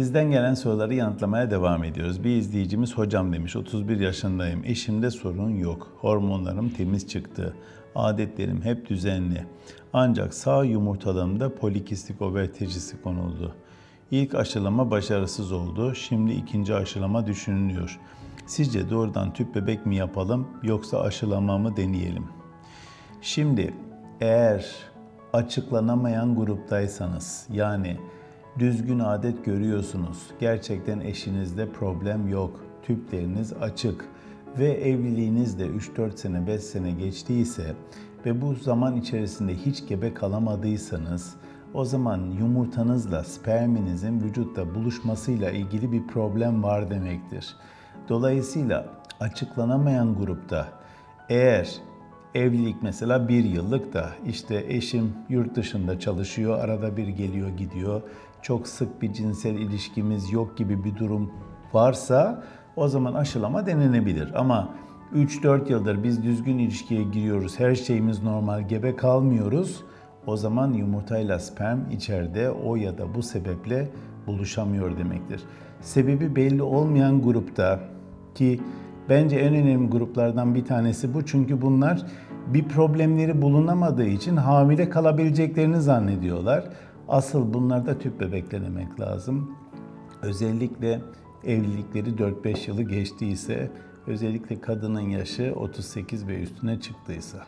Sizden gelen soruları yanıtlamaya devam ediyoruz. Bir izleyicimiz hocam demiş 31 yaşındayım. Eşimde sorun yok. Hormonlarım temiz çıktı. Adetlerim hep düzenli. Ancak sağ yumurtalığımda polikistik over teşhisi konuldu. İlk aşılama başarısız oldu. Şimdi ikinci aşılama düşünülüyor. Sizce doğrudan tüp bebek mi yapalım yoksa aşılama mı deneyelim? Şimdi eğer açıklanamayan gruptaysanız yani düzgün adet görüyorsunuz, gerçekten eşinizde problem yok, tüpleriniz açık. Ve evliliğiniz de 3-4 sene 5 sene geçtiyse ve bu zaman içerisinde hiç gebe kalamadıysanız o zaman yumurtanızla sperminizin vücutta buluşmasıyla ilgili bir problem var demektir. Dolayısıyla açıklanamayan grupta eğer evlilik mesela bir yıllık da işte eşim yurt dışında çalışıyor, arada bir geliyor gidiyor, çok sık bir cinsel ilişkimiz yok gibi bir durum varsa o zaman aşılama denenebilir. Ama 3-4 yıldır biz düzgün ilişkiye giriyoruz, her şeyimiz normal, gebe kalmıyoruz. O zaman yumurtayla sperm içeride o ya da bu sebeple buluşamıyor demektir. Sebebi belli olmayan grupta ki bence en önemli gruplardan bir tanesi bu çünkü bunlar bir problemleri bulunamadığı için hamile kalabileceklerini zannediyorlar. Asıl bunlarda tüp bebek denemek lazım. Özellikle evlilikleri 4-5 yılı geçtiyse, özellikle kadının yaşı 38 ve üstüne çıktıysa.